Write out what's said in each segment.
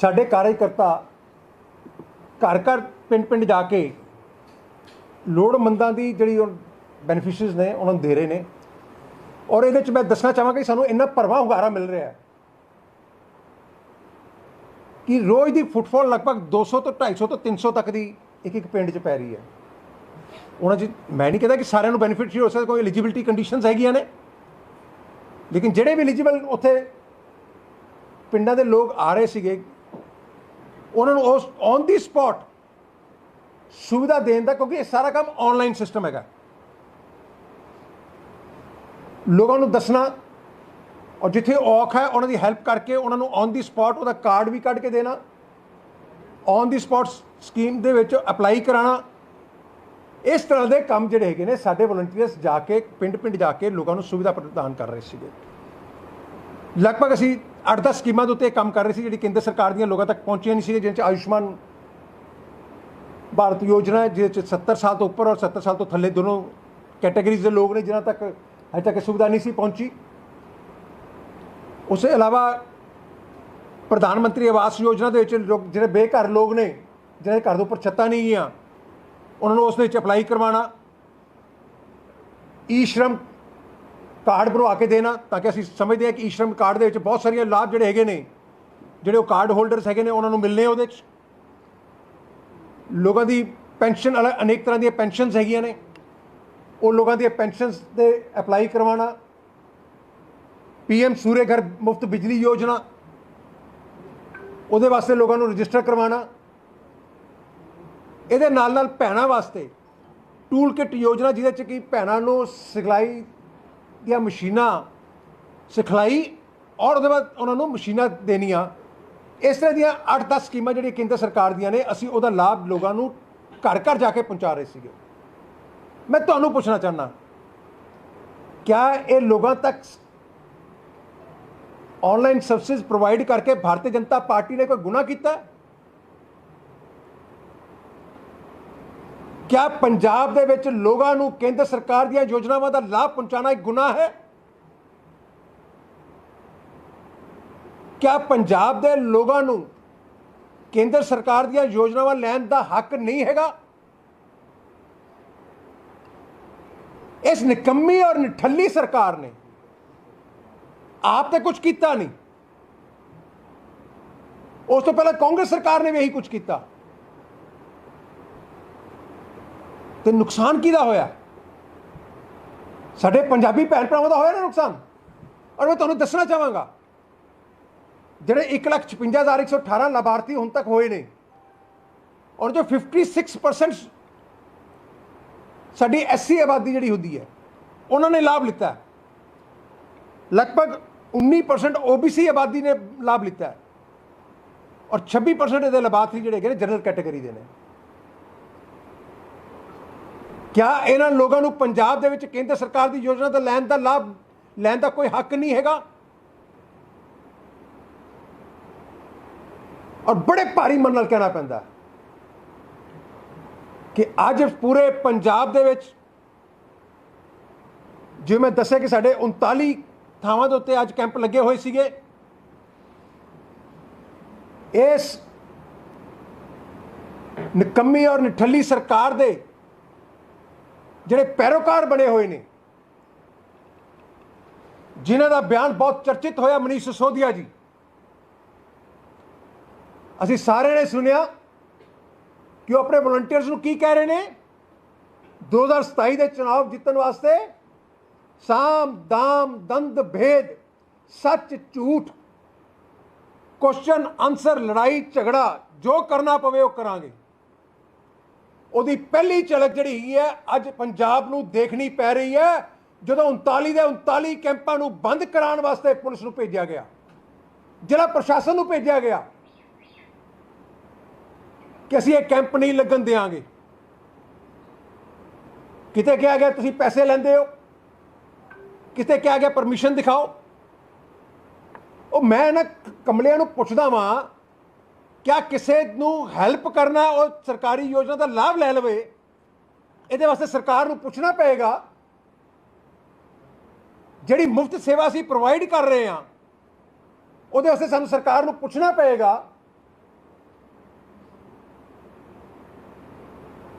ਸਾਡੇ ਕਾਰਜਕਰਤਾ ਘਰ ਘਰ ਪਿੰਡ ਪਿੰਡ ਜਾ ਕੇ ਲੋੜਮੰਦਾਂ ਦੀ ਜਿਹੜੀ ਬੈਨੀਫਿਸ਼ਰੀਜ਼ ਨੇ, ਉਹਨਾਂ ਨੂੰ ਦੇ ਰਹੇ ਨੇ। ਔਰ ਇਹਦੇ ਚ ਮੈਂ ਦੱਸਣਾ ਚਾਹਾਂਗਾ ਕਿ ਸਾਨੂੰ ਇੰਨਾ ਭਰਵਾਂ ਹੁੰਗਾਰਾ ਮਿਲ ਰਿਹਾ ਹੈ ਕਿ ਰੋਜ਼ ਦੀ ਫੁੱਟਫਾਲ ਲਗਭਗ 200 ਤੋਂ 250 ਤੋਂ 300 ਤੱਕ ਦੀ ਇੱਕ ਇੱਕ ਪਿੰਡ 'ਚ ਪੈ ਰਹੀ ਹੈ। ਉਹਨਾਂ 'ਚ ਮੈਂ ਨਹੀਂ ਕਹਿੰਦਾ ਕਿ ਸਾਰਿਆਂ ਨੂੰ ਬੈਨੀਫਿਟ ਹੋ ਸਕਦਾ, ਕੋਈ ਐਲੀਜੀਬਿਲਟੀ ਕੰਡੀਸ਼ਨਸ ਹੈਗੀਆਂ ਨੇ। ਲੇਕਿਨ ਜਿਹੜੇ ਵੀ ਐਲੀਜੀਬਲ ਉੱਥੇ ਪਿੰਡਾਂ ਦੇ ਲੋਕ ਆ ਰਹੇ ਸੀਗੇ ਉਹਨਾਂ ਨੂੰ ਉਸ ਔਨ ਦੀ ਸਪੌਟ ਸੁਵਿਧਾ ਦੇਣ ਦਾ, ਕਿਉਂਕਿ ਇਹ ਸਾਰਾ ਕੰਮ ਆਨਲਾਈਨ ਸਿਸਟਮ ਹੈਗਾ। ਲੋਕਾਂ ਨੂੰ ਦੱਸਣਾ, ਔਰ ਜਿੱਥੇ ਔਖ ਹੈ, ਉਹਨਾਂ ਦੀ ਹੈਲਪ ਕਰਕੇ ਉਹਨਾਂ ਨੂੰ ਔਨ ਦੀ ਸਪੌਟ ਉਹਦਾ ਕਾਰਡ ਵੀ ਕੱਢ ਕੇ ਦੇਣਾ ਔਨ ਦੀ ਸਪੌਟ ਸਕੀਮ ਦੇ ਵਿੱਚ ਅਪਲਾਈ ਕਰਾਉਣਾ ਇਸ ਤਰ੍ਹਾਂ ਦੇ ਕੰਮ ਜਿਹੜੇ ਹੈਗੇ ਨੇ, ਸਾਡੇ ਵਲੰਟੀਅਰਸ ਜਾ ਕੇ ਪਿੰਡ ਪਿੰਡ ਜਾ ਕੇ ਲੋਕਾਂ ਨੂੰ ਸੁਵਿਧਾ ਪ੍ਰਦਾਨ ਕਰ ਰਹੇ ਸੀਗੇ। ਲਗਭਗ ਅਸੀਂ 8-10 ਸਕੀਮਾਂ ਦੇ ਉੱਤੇ ਕੰਮ ਕਰ ਰਹੇ ਸੀ ਜਿਹੜੀ ਕੇਂਦਰ ਸਰਕਾਰ ਦੀਆਂ ਲੋਕਾਂ ਤੱਕ ਪਹੁੰਚੀਆਂ ਨਹੀਂ ਸੀ ਜਿਹਦੇ ਚ ਆਯੁਸ਼ਮਾਨ ਭਾਰਤ ਯੋਜਨਾ ਹੈ, ਜਿਹਦੇ ਚ 70 ਸਾਲ ਤੋਂ ਉੱਪਰ ਔਰ 70 ਸਾਲ ਤੋਂ ਥੱਲੇ ਦੋਨੋਂ ਕੈਟਾਗਰੀਜ਼ ਦੇ ਲੋਕ ਨੇ ਜਿਨ੍ਹਾਂ ਤੱਕ ਅਜੇ ਤੱਕ ਇਹ ਸੁਵਿਧਾ ਨਹੀਂ ਸੀ ਪਹੁੰਚੀ। ਉਸ ਤੋਂ ਇਲਾਵਾ ਪ੍ਰਧਾਨ ਮੰਤਰੀ ਆਵਾਸ ਯੋਜਨਾ ਦੇ ਵਿੱਚ ਲੋਕ, ਜਿਹੜੇ ਬੇਘਰ ਲੋਕ ਨੇ ਜਿਹਨਾਂ ਦੇ ਘਰ ਦੇ ਉੱਪਰ ਛੱਤਾਂ ਨਹੀਂ ਗਈਆਂ, ਉਹਨਾਂ ਨੂੰ ਉਸ ਦੇ ਵਿੱਚ ਅਪਲਾਈ ਕਰਵਾਉਣਾ ਈ ਸ਼ਰਮ ਕਾਰਡ ਬਣਵਾ ਕੇ ਦੇਣਾ ਤਾਂ ਕਿ ਅਸੀਂ ਸਮਝਦੇ ਹਾਂ ਕਿ ਈ ਸ਼ਰਮ ਕਾਰਡ ਦੇ ਵਿੱਚ ਬਹੁਤ ਸਾਰੀਆਂ ਲਾਭ ਜਿਹੜੇ ਹੈਗੇ ਨੇ, ਜਿਹੜੇ ਉਹ ਕਾਰਡ ਹੋਲਡਰਸ ਹੈਗੇ ਨੇ, ਉਹਨਾਂ ਨੂੰ ਮਿਲਨੇ ਉਹਦੇ 'ਚ ਲੋਕਾਂ ਦੀ ਪੈਨਸ਼ਨ ਅਲੱਗ ਅਨੇਕ ਤਰ੍ਹਾਂ ਦੀਆਂ ਪੈਨਸ਼ਨਸ ਹੈਗੀਆਂ ਨੇ। ਉਹ ਲੋਕਾਂ ਦੀਆਂ ਪੈਨਸ਼ਨਸ ਤੇ ਅਪਲਾਈ ਕਰਵਾਉਣਾ। ਪੀਐਮ ਸੂਰੇ ਘਰ ਮੁਫਤ ਬਿਜਲੀ ਯੋਜਨਾ। ਉਹਦੇ ਵਾਸਤੇ ਲੋਕਾਂ ਨੂੰ ਰਜਿਸਟਰ ਕਰਵਾਉਣਾ। ਇਹਦੇ ਨਾਲ ਨਾਲ ਭੈਣਾਂ ਵਾਸਤੇ ਟੂਲ ਕਿਟ ਯੋਜਨਾ ਜਿਹਦੇ ਚ ਕਿ ਭੈਣਾਂ ਨੂੰ ਸਿਖਲਾਈ ਦੀਆਂ ਮਸ਼ੀਨਾਂ ਸਿਖਲਾਈ ਔਰ ਉਹਦੇ ਬਾਅਦ ਉਹਨਾਂ ਨੂੰ ਮਸ਼ੀਨਾਂ ਦੇਣੀਆਂ ਇਸ ਤਰ੍ਹਾਂ ਦੀਆਂ 8-10 ਸਕੀਮਾਂ ਜਿਹੜੀਆਂ ਕੇਂਦਰ ਸਰਕਾਰ ਦੀਆਂ ਨੇ, ਅਸੀਂ ਉਹਦਾ ਲਾਭ ਲੋਕਾਂ ਨੂੰ ਘਰ ਘਰ ਜਾ ਕੇ ਪਹੁੰਚਾ ਰਹੇ ਸੀਗੇ ਮੈਂ ਤੁਹਾਨੂੰ ਪੁੱਛਣਾ ਚਾਹਨਾ ਕਿਆ ਇਹ ਲੋਕਾਂ ਤੱਕ ਆਨਲਾਈਨ ਸਰਵਿਸਿਜ਼ ਪ੍ਰੋਵਾਈਡ ਕਰਕੇ ਭਾਰਤੀ ਜਨਤਾ ਪਾਰਟੀ ਨੇ ਕੋਈ ਗੁਨਾਹ ਕੀਤਾ ਹੈ? ਕਿਆ ਪੰਜਾਬ ਦੇ ਵਿੱਚ ਲੋਕਾਂ ਨੂੰ ਕੇਂਦਰ ਸਰਕਾਰ ਦੀਆਂ ਯੋਜਨਾਵਾਂ ਦਾ ਲਾਭ ਪਹੁੰਚਾਉਣਾ ਇੱਕ ਗੁਨਾਹ ਹੈ? ਕਿਆ ਪੰਜਾਬ ਦੇ ਲੋਕਾਂ ਨੂੰ ਕੇਂਦਰ ਸਰਕਾਰ ਦੀਆਂ ਯੋਜਨਾਵਾਂ ਲੈਣ ਦਾ ਹੱਕ ਨਹੀਂ ਹੈਗਾ? ਇਸ ਨਿਕੰਮੀ ਔਰ ਨਿਠੱਲੀ ਸਰਕਾਰ ਨੇ ਆਪ ਤੇ ਕੁਝ ਕੀਤਾ ਨਹੀਂ। ਉਸ ਤੋਂ ਪਹਿਲਾਂ ਕਾਂਗਰਸ ਸਰਕਾਰ ਨੇ ਵੀ ਇਹੀ ਕੁਝ ਕੀਤਾ। ਤੇ ਨੁਕਸਾਨ ਕਿਹਦਾ ਹੋਇਆ? ਸਾਡੇ ਪੰਜਾਬੀ ਭੈਣ ਭਰਾਵਾਂ ਦਾ ਹੋਇਆ ਨਾ ਨੁਕਸਾਨ? ਔਰ ਮੈਂ ਤੁਹਾਨੂੰ ਦੱਸਣਾ ਚਾਹਾਂਗਾ, ਜਿਹੜੇ 156118 ਲਾਭਾਰਥੀ ਹੁਣ ਤੱਕ ਹੋਏ ਨੇ, ਔਰ ਜੋ 56% ਸਾਡੀ ਐਸਸੀ ਆਬਾਦੀ ਜਿਹੜੀ ਹੁੰਦੀ ਹੈ, ਉਹਨਾਂ ਨੇ ਲਾਭ ਲਿੱਤਾ ਹੈ। ਲਗਭਗ 19% ਓਬੀਸੀ ਆਬਾਦੀ ਨੇ ਲਾਭ ਲਿੱਤਾ ਔਰ 26% ਇਹਦੇ ਲਾਭਾਰਥੀ ਜਿਹੜੇ ਹੈਗੇ ਨੇ ਜਨਰਲ ਕੈਟਾਗਰੀ ਦੇ ਨੇ। ਕਿਆ ਇਹਨਾਂ ਲੋਕਾਂ ਨੂੰ ਪੰਜਾਬ ਦੇ ਵਿੱਚ ਕੇਂਦਰ ਸਰਕਾਰ ਦੀ ਯੋਜਨਾ ਦਾ ਲੈਣ ਦਾ ਲਾਭ, ਲੈਣ ਦਾ ਕੋਈ ਹੱਕ ਨਹੀਂ ਹੈਗਾ? ਔਰ ਬੜੇ ਭਾਰੀ ਮਨ ਨਾਲ ਕਹਿਣਾ ਪੈਂਦਾ ਕਿ ਅੱਜ ਪੂਰੇ ਪੰਜਾਬ ਦੇ ਵਿੱਚ, ਜਿਵੇਂ ਮੈਂ ਦੱਸਿਆ ਕਿ ਸਾਡੇ 39 ਥਾਵਾਂ ਦੇ ਉੱਤੇ ਅੱਜ ਕੈਂਪ ਲੱਗੇ ਹੋਏ ਸੀਗੇ, ਇਸ ਨਿਕੰਮੀ ਔਰ ਨਿਠੱਲੀ ਸਰਕਾਰ ਦੇ ਜਿਹੜੇ ਪੈਰੋਕਾਰ ਬਣੇ ਹੋਏ ਨੇ, ਜਿਨ੍ਹਾਂ ਦਾ ਬਿਆਨ ਬਹੁਤ ਚਰਚਿਤ ਹੋਇਆ ਮਨੀਸ਼ ਸਿਸੋਦੀਆ ਜੀ। ਅਸੀਂ ਸਾਰਿਆਂ ਨੇ ਸੁਣਿਆ ਕਿ ਉਹ ਆਪਣੇ ਵਲੰਟੀਅਰਸ ਨੂੰ ਕੀ ਕਹਿ ਰਹੇ ਨੇ? 2027 ਦੇ ਚੁਣਾਵ ਜਿੱਤਣ ਵਾਸਤੇ ਸਾਮ, ਦਾਮ, ਦੰਦ, ਭੇਦ, ਸੱਚ, ਝੂਠ ਕੁਐਸਚਨ ਆਨਸਰ ਲੜਾਈ, ਝਗੜਾ ਜੋ ਕਰਨਾ ਪਵੇ ਉਹ ਕਰਾਂਗੇ। ਉਹਦੀ ਪਹਿਲੀ ਝਲਕ ਜਿਹੜੀ ਹੈਗੀ ਹੈ, ਅੱਜ ਪੰਜਾਬ ਨੂੰ ਦੇਖਣੀ ਪੈ ਰਹੀ ਹੈ, ਜਦੋਂ 39 ਦੇ 39 ਕੈਂਪਾਂ ਨੂੰ ਬੰਦ ਕਰਾਉਣ ਵਾਸਤੇ ਪੁਲਿਸ ਨੂੰ ਭੇਜਿਆ ਗਿਆ। ਜ਼ਿਲ੍ਹਾ ਪ੍ਰਸ਼ਾਸਨ ਨੂੰ ਭੇਜਿਆ ਗਿਆ ਕਿ ਅਸੀਂ ਇਹ ਕੈਂਪ ਨਹੀਂ ਲੱਗਣ ਦੇਵਾਂਗੇ ਕਿਤੇ ਕਿਹਾ ਗਿਆ, ਤੁਸੀਂ ਪੈਸੇ ਲੈਂਦੇ ਹੋ। ਕਿਤੇ ਕਿਹਾ ਗਿਆ, ਪਰਮਿਸ਼ਨ ਦਿਖਾਓ। ਉਹ ਮੈਂ ਨਾ ਕਮਲਿਆਂ ਨੂੰ ਪੁੱਛਦਾ ਵਾਂ ਕਿਆ ਕਿਸੇ ਨੂੰ ਹੈਲਪ ਕਰਨਾ ਉਹ ਸਰਕਾਰੀ ਯੋਜਨਾ ਦਾ ਲਾਭ ਲੈ ਲਵੇ ਇਹਦੇ ਵਾਸਤੇ ਸਰਕਾਰ ਨੂੰ ਪੁੱਛਣਾ ਪਏਗਾ ਜਿਹੜੀ ਮੁਫਤ ਸੇਵਾ ਅਸੀਂ ਪ੍ਰੋਵਾਈਡ ਕਰ ਰਹੇ ਹਾਂ ਉਹਦੇ ਵਾਸਤੇ ਸਾਨੂੰ ਸਰਕਾਰ ਨੂੰ ਪੁੱਛਣਾ ਪਏਗਾ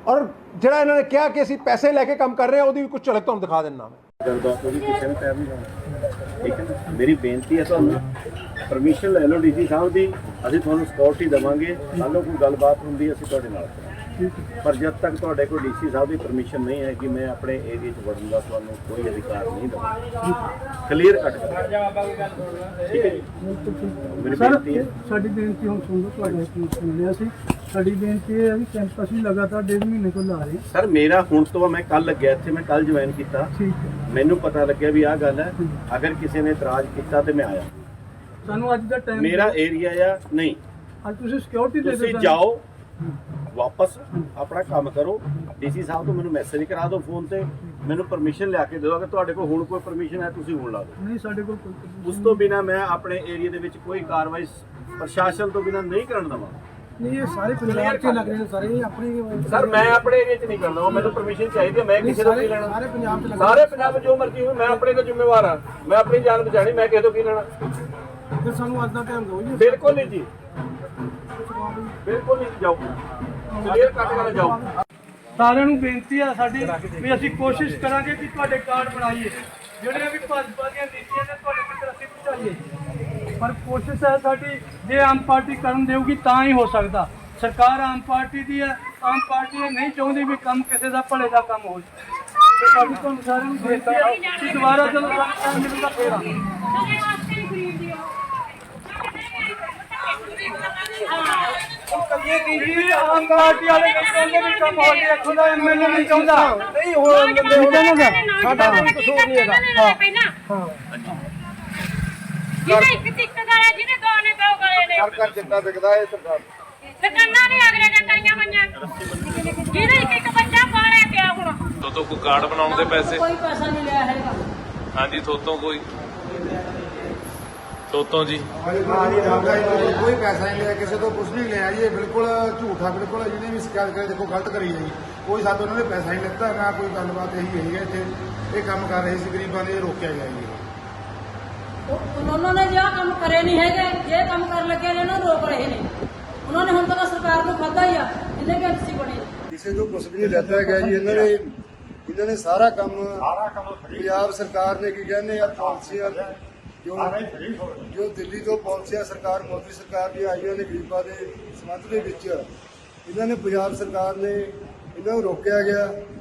ਔਰ ਜਿਹੜਾ ਇਹਨਾਂ ਨੇ ਕਿਹਾ ਕਿ ਅਸੀਂ ਪੈਸੇ ਲੈ ਕੇ ਕੰਮ ਕਰ ਰਹੇ ਹਾਂ ਉਹਦੀ ਵੀ ਕੁਝ ਝਲਕ ਤੁਹਾਨੂੰ ਦਿਖਾ ਦਿੰਦਾ ਮੈਂ ਮੇਰੀ ਬੇਨਤੀ ਹੈ ਤੁਹਾਨੂੰ ਪਰਮਿਸ਼ਨ ਲੈ ਲਓ ਡੀਸੀ ਸਾਹਿਬ ਦੀ ਅਸੀਂ ਤੁਹਾਨੂੰ ਸਕਿਉਰਟੀ ਦੇਵਾਂਗੇ। ਸਾਨੂੰ ਕੋਈ ਗੱਲਬਾਤ ਹੁੰਦੀ ਅਸੀਂ ਤੁਹਾਡੇ ਨਾਲ ਕਰਾਂਗੇ। ਪਰ ਜਦ ਤੱਕ ਤੁਹਾਡੇ ਕੋਲ ਡੀਸੀ ਸਾਹਿਬ ਦੀ ਪਰਮਿਸ਼ਨ ਨਹੀਂ ਹੈ ਕਿ ਮੈਂ ਆਪਣੇ ਏਰੀਆ 'ਚ ਵੜਨ ਦਾ ਤੁਹਾਨੂੰ ਕੋਈ ਅਧਿਕਾਰ ਨਹੀਂ ਦਵਾਂਗਾ। ਕਲੀਅਰ ਕੱਟ ਠੀਕ ਹੈ ਜੀ? ਮੇਰੀ ਸਰ ਬੇਨਤੀ ਹੈ। ਸਾਡੀ ਬੇਨਤੀ ਹੁਣ ਸੁਣ ਲਓ ਤੁਹਾਡਾ ਸੁਣ ਲਿਆ ਸੀ। ਸਾਡੀ ਬੇਨਤੀ ਹੈ ਵੀ ਕੈਂਪ ਅਸੀਂ ਲਗਾਤਾਰ ਡੇਢ ਮਹੀਨੇ ਤੋਂ ਲਾ ਰਹੇ। ਸਰ ਮੇਰਾ ਹੁਣ ਤੋਂ ਮੈਂ ਕੱਲ ਲੱਗਿਆ ਇੱਥੇ ਮੈਂ ਕੱਲ ਜੁਆਇਨ ਕੀਤਾ। ਠੀਕ ਹੈ। ਮੈਨੂੰ ਪਤਾ ਲੱਗਿਆ ਵੀ ਆਹ ਗੱਲ ਹੈ। ਅਗਰ ਕਿਸੇ ਨੇ ਇਤਰਾਜ਼ ਕੀਤਾ ਤੇ ਮੈਂ ਆਇਆ। ਸਾਨੂੰ ਅੱਜ ਦਾ ਟਾਈਮ ਮੇਰਾ ਏਰੀਆ ਆ ਨਹੀਂ। ਅੱਜ ਤੁਸੀਂ ਸਿਕਿਉਰਿਟੀ ਦੇ ਤੁਸੀਂ। ਜਾਓ ਵਾਪਸ ਆਪਣਾ ਕੰਮ ਕਰੋ। ਡੀਸੀ ਸਾਹਿਬ ਤੋਂ ਮੈਨੂੰ ਮੈਸੇਜ ਕਰਾ ਦਿਓ ਫੋਨ ਤੇ। ਮੈਨੂੰ ਪਰਮਿਸ਼ਨ ਲਿਆ ਕੇ ਦਿਓ। ਅਗਰ ਤੁਹਾਡੇ ਕੋਲ ਹੁਣ ਕੋਈ ਪਰਮਿਸ਼ਨ ਹੈ ਤੁਸੀਂ ਹੁਣ ਲਾ ਦਿਓ। ਨਹੀਂ ਸਾਡੇ ਕੋਲ ਕੋਈ ਉਸ ਤੋਂ ਬਿਨਾ ਮੈਂ ਆਪਣੇ ਏਰੀਆ ਦੇ ਵਿੱਚ ਕੋਈ ਕਾਰਵਾਈ ਪ੍ਰਸ਼ਾਸਨ ਤੋਂ ਬਿਨਾ ਨਹੀਂ ਕਰਨ ਦਵਾਂ ਨਹੀਂ ਇਹ ਸਾਰੇ ਪੰਜਾਬ 'ਚ ਲੱਗ ਰਹੇ ਨੇ ਸਾਰੇ ਆਪਣੀ ਸਰ ਮੈਂ ਆਪਣੇ ਏਰੀਆ 'ਚ ਨਹੀਂ ਕਰਨਾ ਮੈਨੂੰ ਪਰਮਿਸ਼ਨ ਚਾਹੀਦੀ ਹੈ। ਮੈਂ ਕਿਸੇ ਤੋਂ ਕੀ ਲੈਣਾ? ਸਾਰੇ ਪੰਜਾਬ 'ਚ ਸਾਰੇ ਪੰਜਾਬ ਜੋ ਮਰਜ਼ੀ ਹੋਵੇ ਮੈਂ ਆਪਣੇ ਤੋਂ ਜ਼ਿੰਮੇਵਾਰ ਹਾਂ। ਮੈਂ ਆਪਣੀ ਜਾਨ ਬਚਾਣੀ ਮੈਂ ਕਿਸੇ ਤੋਂ ਕੀ ਲੈਣਾ? ਫਿਰ ਸਾਨੂੰ ਅੱਜ ਦਾ ਟਾਈਮ ਦਿਓ ਜੀ। ਬਿਲਕੁਲ ਨਹੀਂ ਜੀ। ਬਿਲਕੁਲ ਨਹੀਂ ਜਾਓ। ਕਲੀਅਰ ਕੱਟ ਕੇ ਜਾਓ। ਸਾਰਿਆਂ ਨੂੰ ਬੇਨਤੀ ਆ ਸਾਡੀ ਵੀ ਅਸੀਂ ਕੋਸ਼ਿਸ਼ ਕਰਾਂਗੇ ਕਿ ਤੁਹਾਡੇ ਕਾਰਡ ਬਣਾਈਏ। ਜਿਹੜੀਆਂ ਵੀ ਭਾਜਪਾ ਦੀਆਂ ਨੀਤੀਆਂ ਨੇ ਤੁਹਾਡੇ ਤੱਕ ਅਸੀਂ ਪਹੁੰਚਾਈਏ। ਪਰ ਕੋਸ਼ਿਸ਼ ਹੈ ਸਾਡੀ ਜੇ ਆਮ ਪਾਰਟੀ ਕਰਨ ਦੇਊਗੀ ਤਾਂ ਹੀ ਹੋ ਸਕਦਾ। ਸਰਕਾਰ ਆਮ ਪਾਰਟੀ ਦੀ ਹੈ ਆਮ ਪਾਰਟੀ ਇਹ ਨਹੀਂ ਚਾਹੁੰਦੀ ਵੀ ਕੰਮ ਕਿਸੇ ਦਾ ਭਲੇ ਦਾ ਕੰਮ ਹੋ ਜਾਵੇ ਤੇ ਸਾਡੀ ਤੁਹਾਨੂੰ ਸਾਰਿਆਂ ਨੂੰ ਬੇਨਤੀ ਹੈ ਕਿ ਦੁਬਾਰਾ ਜਦੋਂ ਸਾਨੂੰ ਟਾਈਮ ਮਿਲੂਗਾ ਫੇਰ ਆਵਾਂਗੇ ਉਹਦੇ ਵਾਸਤੇ ਹੀ ਖਰੀਦਦੀ ਆ ਜੀ ਆਮ ਪਾਰਟੀ ਵਾਲੇ ਕਹਿੰਦੇ ਵੀ ਕੰਮ ਹੋ ਗਿਆ ਇੱਥੋਂ ਦਾ ਐਮਐਲਏ ਨਹੀਂ ਚਾਹੁੰਦਾ ਨਹੀਂ ਹੋਣ ਦਿੰਦੇ ਉਹਨਾਂ ਦਾ ਸਾਡਾ ਕੋਈ ਕਸੂਰ ਨਹੀਂ ਹੈਗਾ ਹਾਂ ਹਾਂ ਜਿਹਨੇ ਇੱਕ ਟਿੱਕ ਗਾਇਆ ਜਿਹਨੇ ਦੋ ਨੇ ਦੋ ਗਾਏ ਨੇ ਕਰ ਕਰ ਜਿੰਨਾ ਵਿਕਦਾ ਇਹ ਸਰਕਾਰ ਦੁਕਾਨਾਂ ਨੇ ਅਗਲੇ ਨੇ ਕਰੀਆਂ ਹੋਈਆਂ ਜਿਹਨੇ ਇੱਕ ਇੱਕ ਬੱਚਾ ਪਾਲਿਆ ਪਿਆ ਹੁਣ ਤੋ ਤੋਂ ਕੋਈ ਕਾਰਡ ਬਣਾਉਣ ਦੇ ਪੈਸੇ? ਕੋਈ ਪੈਸਾ ਨਹੀਂ ਲਿਆ ਹੈਗਾ। ਹਾਂਜੀ ਥੋਤੋਂ ਕੋਈ। ਤੋਤੋਂ ਜੀ। ਕੋਈ ਪੈਸਾ ਨਹੀਂ ਲਿਆ ਕਿਸੇ ਤੋਂ ਕੁਝ ਨਹੀਂ ਲਿਆ ਜੀ ਇਹ ਬਿਲਕੁਲ ਝੂਠਾ ਬਿਲਕੁਲ ਜਿਹਨੇ ਵੀ ਸ਼ਿਕਾਇਤ ਕਰੀ ਦੇਖੋ ਗਲਤ ਕਰੀ ਜੀ। ਕੋਈ ਸਾਤੋਂ ਉਹਨਾਂ ਨੇ ਪੈਸਾ ਨਹੀਂ ਲਿੱਤਾ ਨਾ ਕੋਈ ਗੱਲਬਾਤ ਇਹੀ ਹੋਈ ਹੈ ਇੱਥੇ। ਇਹ ਕੰਮ ਕਰ ਰਹੇ ਸੀ ਗਰੀਬਾਂ ਦੇ ਇਹ ਰੋਕਿਆ ਗਿਆ ਜੀ। ਉਹਨਾਂ ਨੇ ਜਿਹੜਾ ਕੰਮ ਕਰੇ ਨਹੀਂ ਹੈਗੇ ਜੇ ਕੰਮ ਕਰਨ ਲੱਗੇ ਨੇ ਉਹਨਾਂ ਨੂੰ ਰੋਕ ਰਹੇ ਨੇ। ਉਹਨਾਂ ਨੇ ਹੁਣ ਤੱਕ ਸਰਕਾਰ ਨੂੰ ਖਾਧਾ ਹੀ ਆ ਜਿੰਨੇ ਵੀ ਐਮਸੀ ਬਣੇ ਕਿਸੇ ਤੋਂ ਕੁਝ ਵੀ ਨਹੀਂ ਲੈਤਾ ਗਿਆ ਜੀ ਇਹਨਾਂ ਨੇ ਇਹਨਾਂ ਨੇ ਸਾਰਾ ਕੰਮ ਪੰਜਾਬ ਸਰਕਾਰ ਨੇ ਕੀ ਕਹਿੰਦੇ ਆ ਪਾਲਿਸੀਆਂ ਜੋ ਜੋ ਦਿੱਲੀ ਤੋਂ ਪਾਲਿਸੀਆਂ ਸਰਕਾਰ ਮੋਦੀ ਸਰਕਾਰ ਦੀਆਂ ਆਈਆਂ ਨੇ ਗਰੀਬਾਂ ਦੇ ਸੰਬੰਧ ਦੇ ਵਿੱਚ ਇਹਨਾਂ ਨੇ ਪੰਜਾਬ ਸਰਕਾਰ ਨੇ ਇਹਨਾਂ ਨੂੰ ਰੋਕਿਆ ਗਿਆ।